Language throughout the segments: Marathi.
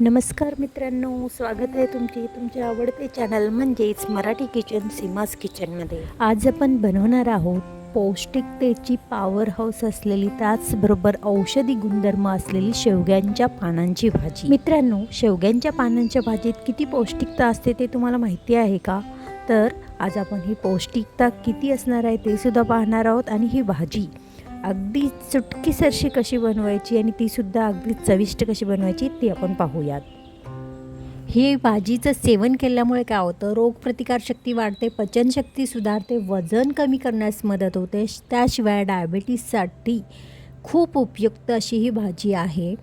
नमस्कार मित्रांनो स्वागत आहे तुमचे तुमचे आवडते चॅनल म्हणजेच मराठी किचन सीमास किचनमध्ये आज आपण बनवणार आहोत पौष्टिकतेची पॉवर हाऊस असलेली त्याचबरोबर औषधी गुणधर्म असलेली शेवग्यांच्या पानांची भाजी. मित्रांनो शेवग्यांच्या पानांच्या भाजीत किती पौष्टिकता असते ते तुम्हाला माहिती आहे का? तर आज आपण ही पौष्टिकता किती असणार आहे ते सुद्धा पाहणार आहोत आणि ही भाजी अगदी चुटकीसरशी कशी बनवायची आणि तीसुद्धा अगदी चविष्ट कशी बनवायची ती आपण पाहूयात. हे भाजीचं सेवन केल्यामुळे काय होतं? रोगप्रतिकारशक्ती वाढते पचनशक्ती सुधारते वजन कमी करण्यास मदत होते. त्याशिवाय डायबिटीससाठी खूप उपयुक्त अशी ही भाजी आहे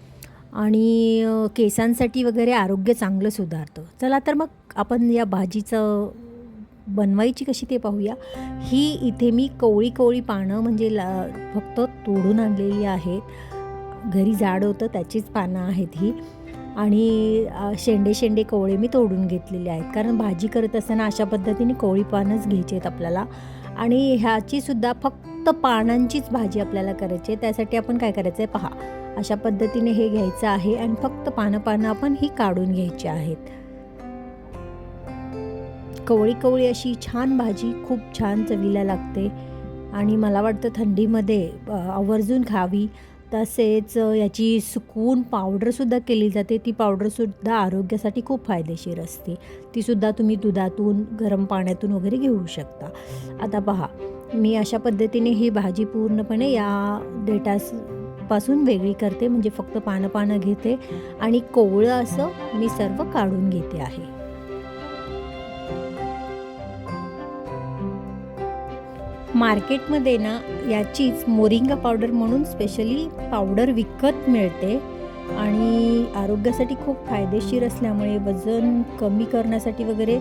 आणि केसांसाठी वगैरे आरोग्य चांगलं सुधारतं. चला तर मग आपण या भाजीचं बनवायची कशी ते पाहूया. ही इथे मी कवळी कवळी पानं म्हणजे ला फक्त तोडून आणलेली आहेत. घरी झाड होतं त्याचीच पानं आहेत ही. आणि शेंडे शेंडे कोवळे मी तोडून घेतलेले आहेत. कारण भाजी करत असताना अशा पद्धतीने कोवळी पानच घ्यायची आहेत आपल्याला. आणि ह्याचीसुद्धा फक्त पानांचीच भाजी आपल्याला करायची आहे. त्यासाठी आपण काय करायचं आहे पहा. अशा पद्धतीने हे घ्यायचं आहे. आणि फक्त पानं पानं आपण ही काढून घ्यायची आहेत. कवळी कवळी अशी छान भाजी खूप छान चवीला लागते आणि मला वाटतं थंडीमध्ये आवर्जून खावी. तसेच याची सुकवून पावडरसुद्धा केली जाते. ती पावडरसुद्धा आरोग्यासाठी खूप फायदेशीर असते. तीसुद्धा तुम्ही दुधातून गरम पाण्यातून वगैरे घेऊ शकता. आता पहा मी अशा पद्धतीने ही भाजी पूर्णपणे या देटासपासून वेगळी करते. म्हणजे फक्त पानं पानं घेते आणि कोवळं असं मी सर्व काढून घेते आहे. मार्केटमध्ये ना याचीच मोरिंगा पावडर म्हणून स्पेशली पावडर विकत मिळते. आणि आरोग्यासाठी खूप फायदेशीर असल्यामुळे वजन कमी करण्यासाठी वगैरे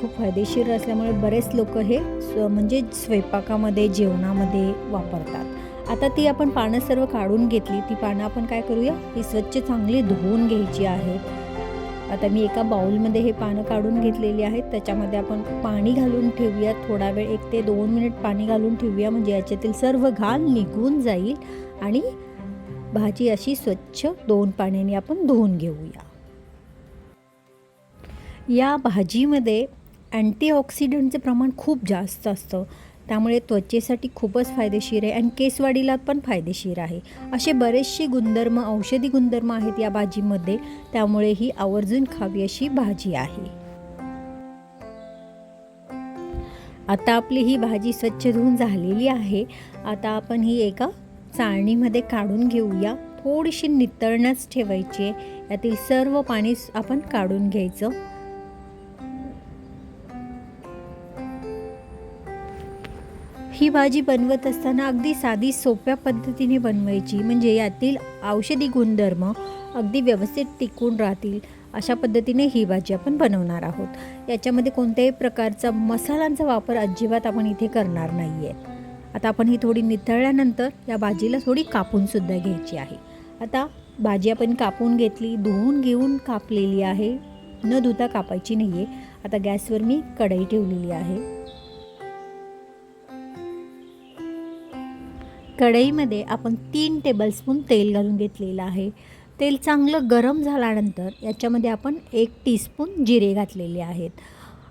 खूप फायदेशीर असल्यामुळे बरेच लोक हे स्व म्हणजे स्वयंपाकामध्ये जेवणामध्ये वापरतात. आता ती आपण पानं सर्व काढून घेतली. ती पानं आपण काय करूया? ही स्वच्छ चांगली धुवून घ्यायची आहेत आता मी एका बाउलमध्ये हे पानं काढून घेतलेली आहेत. त्याच्यामध्ये आपण पाणी घालून ठेवूया. थोडा वेळ एक ते दोन मिनिट पाणी घालून ठेवूया. म्हणजे याच्यातील सर्व घाण निघून जाईल आणि भाजी अशी स्वच्छ दोन पाण्याने आपण धुवून घेऊया. या भाजीमध्ये अँटीऑक्सिडंटचे प्रमाण खूप जास्त असतं. त्यामुळे त्वचेसाठी खूपच फायदेशीर आहे आणि केसवाढीला पण फायदेशीर आहे. असे बरेचसे गुणधर्म औषधी गुणधर्म आहेत या भाजीमध्ये. त्यामुळे ही आवर्जून खावी अशी भाजी आहे. आता आपली ही भाजी स्वच्छ धुवून झालेली आहे. आता आपण ही एका चाळणीमध्ये काढून घेऊया. थोडीशी नितळण्याच ठेवायची आहे. यातील सर्व पाणी आपण काढून घ्यायचं. ही भाजी बनवत असताना अगदी साधी सोप्या पद्धतीने बनवायची. म्हणजे यातील औषधी गुणधर्म अगदी व्यवस्थित टिकून राहतील. अशा पद्धतीने ही भाजी आपण बनवणार आहोत. याच्यामध्ये कोणत्याही प्रकारचा मसाल्यांचा वापर अजिबात आपण इथे करणार नाही आहे आता आपण ही थोडी नितळल्यानंतर या भाजीला थोडी कापूनसुद्धा घ्यायची आहे. आता भाजी आपण कापून घेतली धुवून घेऊन कापलेली आहे. न धुता कापायची नाही आहे आता गॅसवर मी कढई ठेवलेली आहे. कढईमध्ये आपण तीन टेबलस्पून तेल घालून घेतलेलं आहे. तेल चांगलं गरम झाल्यानंतर याच्यामध्ये आपण एक टीस्पून जिरे घातलेले आहेत.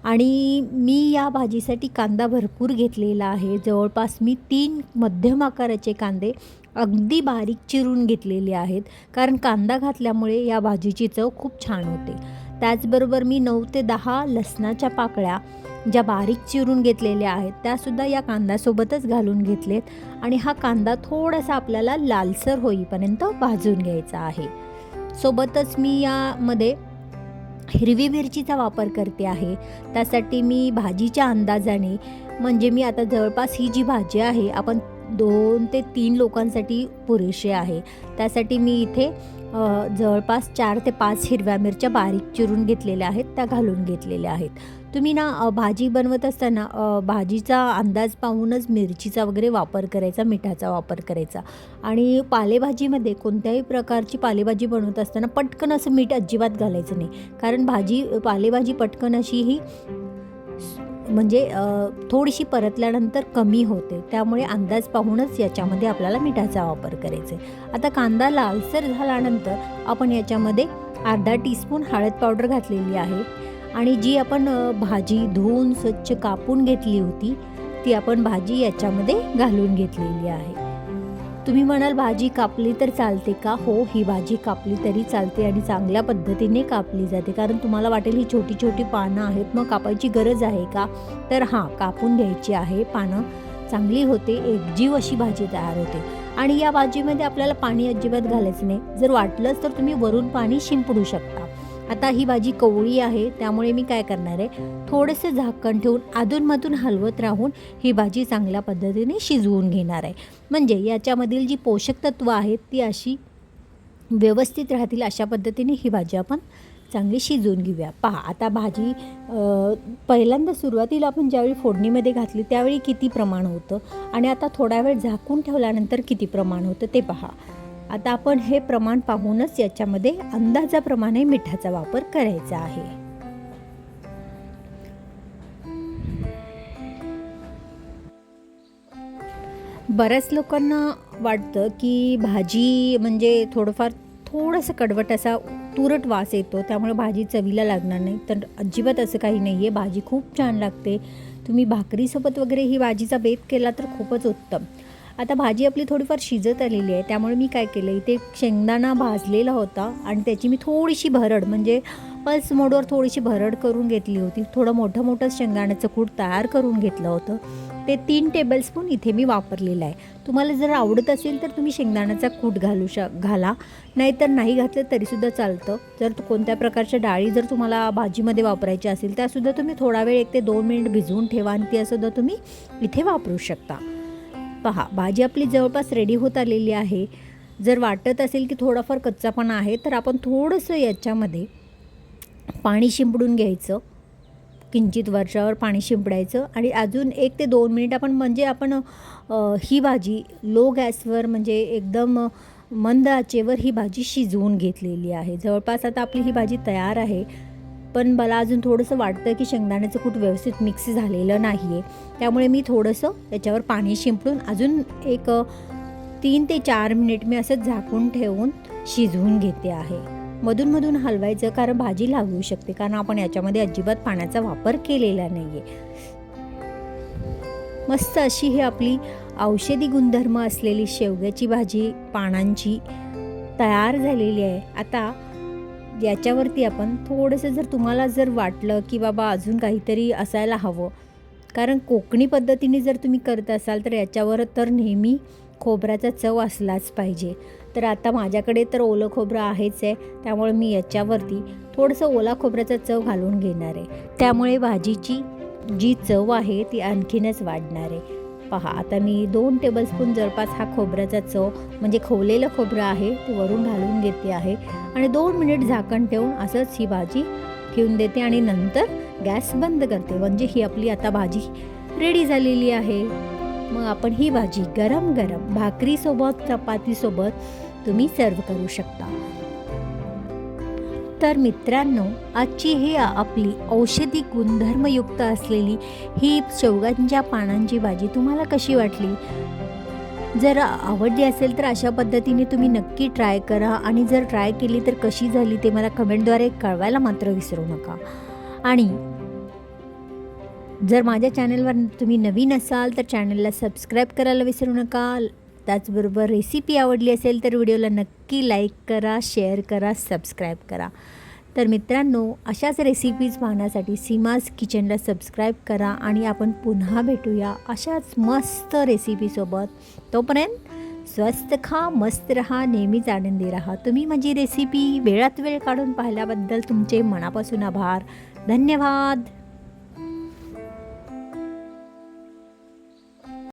आणि मी या भाजीसाठी कांदा भरपूर घेतलेला आहे. जवळपास मी तीन मध्यम आकाराचे कांदे अगदी बारीक चिरून घेतलेले आहेत. कारण कांदा घातल्यामुळे या भाजीची चव खूप छान होते. त्याचबरोबर मी नऊ ते दहा लसणाच्या पाकळ्या ज्या बारीक चिरून घेतलेल्या आहेत त्यासुद्धा या कांद्यासोबतच घालून घेतलेत. आणि हा कांदा थोडासा आपल्याला लालसर होईपर्यंत भाजून घ्यायचा आहे. सोबतच मी यामध्ये हिरवी मिरचीचा वापर करते आहे. त्यासाठी मी भाजीच्या अंदाजाने म्हणजे मी आता जवळपास ही जी भाजी आहे आपण दोन ते तीन लोकांसाठी पुरेशी आहे. त्यासाठी मी इथे जवळपास चार ते पाच हिरव्या मिरच्या बारीक चिरून घेतलेल्या आहेत त्या घालून घेतलेल्या आहेत. तुम्ही ना भाजी बनवत असताना भाजीचा अंदाज पाहूनच मिरचीचा वगैरे वापर करायचा मिठाचा वापर करायचा. आणि पालेभाजीमध्ये कोणत्याही प्रकारची पालेभाजी बनवत असताना पटकन असं मीठ अजिबात घालायचं नाही. कारण भाजी पालेभाजी पटकन अशी ही म्हणजे थोडीशी परतल्यानंतर कमी होते. त्यामुळे अंदाज पाहूनच याच्यामध्ये आपल्याला मिठाचा वापर करायचा आहे. आता कांदा लालसर झाल्यानंतर आपण याच्यामध्ये अर्धा टीस्पून हळद पावडर घातलेली आहे. आणि जी आपण भाजी धुवून स्वच्छ कापून घेतली होती ती आपण भाजी याच्यामध्ये घालून घेतलेली आहे. तुम्ही म्हणाल भाजी कापली तर चालते का? हो ही भाजी कापली तरी चालते आणि चांगल्या पद्धतीने कापली जाते. कारण तुम्हाला वाटेल ही छोटी छोटी पानं आहेत. मग कापायची गरज आहे का? तर हां कापून घ्यायची आहे. पानं चांगली होते. एकजीव अशी भाजी तयार होते. आणि या भाजीमध्ये आपल्याला पाणी अजिबात घालायचं नाही. जर वाटलंच तर तुम्ही वरून पाणी शिंपडू शकता. आता ही भाजी कवळी आहे त्यामुळे मी काय करणार आहे? थोडंसं झाकण ठेवून अधूनमधून हलवत राहून ही भाजी चांगल्या पद्धतीने शिजवून घेणार आहे. म्हणजे याच्यामधील जी पोषक तत्व आहेत ती अशी व्यवस्थित राहतील अशा पद्धतीने ही भाजी आपण चांगली शिजवून घेऊया. पहा आता भाजी पहिल्यांदा सुरुवातीला आपण ज्यावेळी फोडणीमध्ये घातली त्यावेळी किती प्रमाण होतं? आणि आता थोडा वेळ झाकून ठेवल्यानंतर किती प्रमाण होतं ते पहा. आता आपण हे प्रमाण पाहूनच याच्यामध्ये अंदाजाप्रमाणे मिठाचा वापर करायचा आहे. बऱ्याच लोकांना वाटतं की भाजी म्हणजे थोडंफार थोडंसं कडवट असा तुरट वास येतो त्यामुळे भाजी चवीला लागणार नाही. तर अजिबात असं काही नाही आहे भाजी खूप छान लागते. तुम्ही भाकरीसोबत वगैरे ही भाजीचा बेत केला तर खूपच उत्तम. आता भाजी आपली थोडीफार शिजत आलेली आहे त्यामुळे मी काय केलं इथे शेंगदाणा भाजलेला होता आणि त्याची मी थोडीशी भरड म्हणजे पल्स मोडवर थोडीशी भरड करून घेतली होती. थोडं मोठं मोठं शेंगदाण्याचं कूट तयार करून घेतलं होतं. ते तीन टेबलस्पून इथे मी वापरलेलं आहे. तुम्हाला जर आवडत असेल तर तुम्ही शेंगदाण्याचा कूट घालू श घाला. नाहीतर नाही घातलं तरीसुद्धा चालतं. जर कोणत्या प्रकारच्या डाळी जर तुम्हाला भाजीमध्ये वापरायची असेल त्यासुद्धा तुम्ही थोडा वेळ एक ते दोन मिनिट भिजवून ठेवा आणि त्यासुद्धा तुम्ही इथे वापरू शकता. पहा भाजी आपली जवळपास रेडी होत आलेली आहे. जर वाटत असेल की थोडाफार कच्चापणा आहे तर आपण थोडंसं याच्यामध्ये पाणी शिंपडून घ्यायचं. किंचित वरच्यावर पाणी शिंपडायचं आणि अजून एक ते दोन मिनिट आपण म्हणजे आपण ही भाजी लो गॅसवर म्हणजे एकदम मंद आचेवर ही भाजी शिजवून घेतलेली आहे. जवळपास आता आपली ही भाजी तयार आहे. पण मला अजून थोडंसं वाटतं की शेंगदाण्याचं कूट व्यवस्थित मिक्स झालेलं नाही आहे त्यामुळे मी थोडंसं त्याच्यावर पाणी शिंपडून अजून एक तीन ते चार मिनिट मी असं झाकून ठेवून शिजवून घेते आहे. मधूनमधून हलवायचं कारण भाजी लागू शकते कारण आपण याच्यामध्ये अजिबात पाण्याचा वापर केलेला नाही आहे मस्त अशी ही आपली औषधी गुणधर्म असलेली शेवग्याची भाजी पानांची तयार झालेली आहे. आता याच्यावरती आपण थोडंसं जर तुम्हाला जर वाटलं की बाबा अजून काहीतरी असायला हवं कारण कोकणी पद्धतीने जर तुम्ही करत असाल तर याच्यावर तर नेहमी खोबऱ्याचा चव असलाच पाहिजे. तर आता माझ्याकडे तर ओलं खोबरं आहेच आहे त्यामुळे मी याच्यावरती थोडंसं ओला खोबऱ्याचा चव घालून घेणार आहे. त्यामुळे भाजीची जी चव आहे ती आणखीनच वाढणार आहे. पहा. आता मी दोन टेबलस्पून जवळपास हा खोबऱ्याचा चव म्हणजे खवलेलं खोबरं आहे ते वरून घालून घेते आहे. आणि दोन मिनिट झाकण ठेवून असंच ही भाजी ठेवून देते आणि नंतर गॅस बंद करते. म्हणजे ही आपली आता भाजी रेडी झालेली आहे. मग आपण ही भाजी गरम गरम भाकरीसोबत चपातीसोबत तुम्ही सर्व करू शकता. तर मित्रांनो आजची ही आपली औषधी गुणधर्मयुक्त असलेली ही शेवगांच्या पानांची भाजी तुम्हाला कशी वाटली? जर आवडली असेल तर अशा पद्धतीने तुम्ही नक्की ट्राय करा आणि जर ट्राय केली तर कशी झाली ते मला कमेंटद्वारे कळवायला मात्र विसरू नका. आणि जर माझ्या चॅनलवर तुम्ही नवीन असाल तर चॅनलला सबस्क्राईब करायला विसरू नका. त्याचबरोबर रेसिपी आवडली असेल तर व्हिडिओला नक्की लाईक करा शेअर करा सबस्क्राईब करा. तर मित्रांनो अशाच रेसिपीज पाहण्यासाठी सीमाज किचनला सबस्क्राईब करा आणि आपण पुन्हा भेटूया अशाच मस्त रेसिपीसोबत तोपर्यंत स्वस्त खा मस्त रहा नेहमीच आनंदी राहा. तुम्ही माझी रेसिपी वेळात वेळ काढून पाहिल्याबद्दल तुमचे मनापासून आभार. धन्यवाद.